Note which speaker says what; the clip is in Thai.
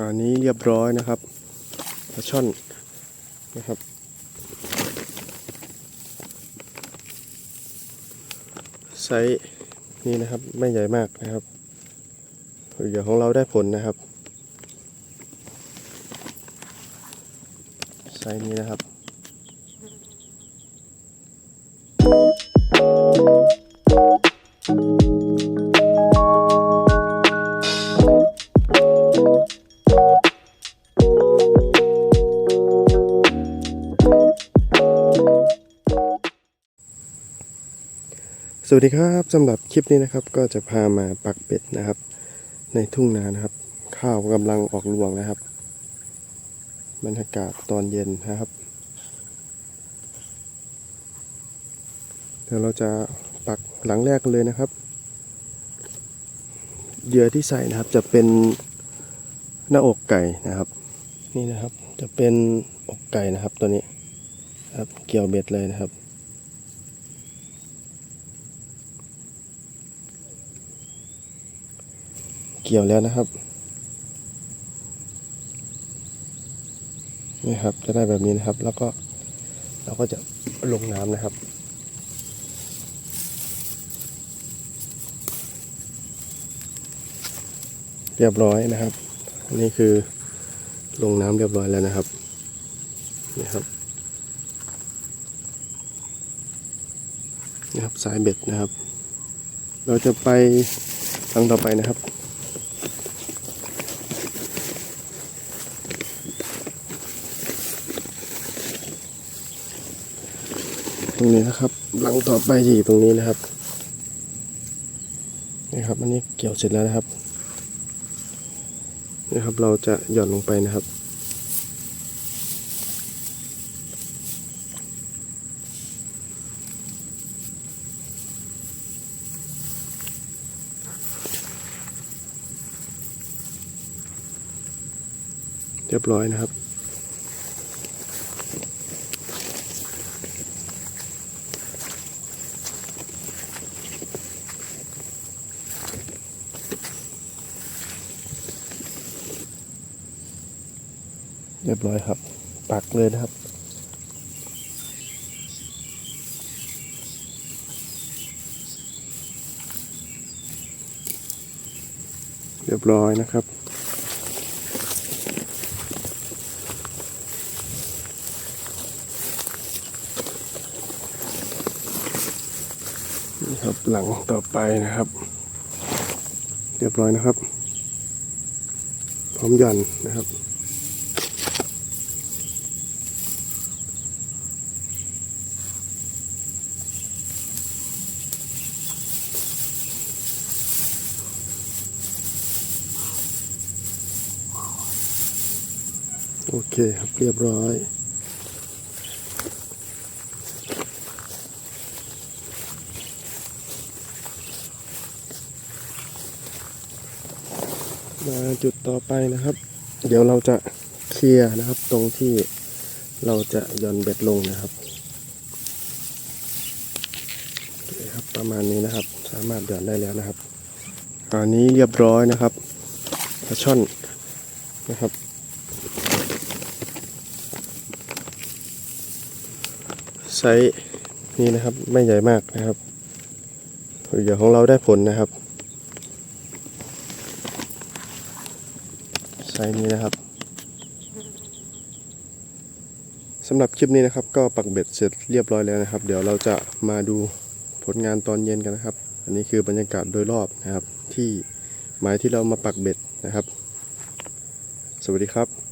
Speaker 1: อันนี้เรียบร้อยนะครับปลาช่อนนะครับไซส์นี้นะครับไม่ใหญ่มากนะครับเหยื่อของเราได้ผลนะครับไซส์นี้นะครับ สวัสดีครับสำหรับคลิปนี้นะครับก็จะพามาปักเป็ดนะครับ ในทุ่งนานะครับ ข้าวกำลังออกรวงนะครับ บรรยากาศตอนเย็นนะครับ เดี๋ยวเราจะปักหลังแรกกันเลยนะครับเหยื่อที่ใส่นะครับจะเป็นหน้าอกไก่นะครับ นี่นะครับจะเป็นอกไก่นะครับตัวนี้ครับเกี่ยวเบ็ดเลยนะครับ เกี่ยวแล้วนะครับ นี่ครับจะได้แบบนี้นะครับ แล้วก็เราก็จะลงน้ำนะครับเรียบร้อยนะครับนนี้คือลงน้ำเรียบร้อยแล้วนะครับ นี่ครับนี่ครับสายเบ็ดนะครับ เราจะไปครั้งต่อไปนะครับ ตรงนี้นะครับ หลังต่อไปจะอยู่ตรงนี้นะครับนี่ครับอันนี้เกี่ยวเสร็จแล้วนะครับนี่ครับเราจะหย่อนลงไปนะครับเรียบร้อยนะครับ เรียบร้อยครับ ปักเลยนะครับ เรียบร้อยนะครับนี่ครับหลังต่อไปนะครับ เรียบร้อยนะครับ พร้อมย่อนนะครับ โอเคครับเรียบร้อยมาจุดต่อไปนะครับ เดี๋ยวเราจะเคลียร์นะครับ ตรงที่เราจะย่อนเบ็ดลงนะครับคครับประมาณนี้นะครับ สามารถหย่อนได้แล้วนะครับอันนี้เรียบร้อยนะครับปลาช่อนนะครับ ไซส์นี้นะครับไม่ใหญ่มากนะครับเหยื่อของเราได้ผลนะครับไซส์นี้นะครับสำหรับคลิปนี้นะครับ ก็ปักเบ็ดเสร็จเรียบร้อยแล้วนะครับ เดี๋ยวเราจะมาดูผลงานตอนเย็นกันนะครับ อันนี้คือบรรยากาศโดยรอบนะครับ ที่หมายที่เรามาปักเบ็ดนะครับ สวัสดีครับ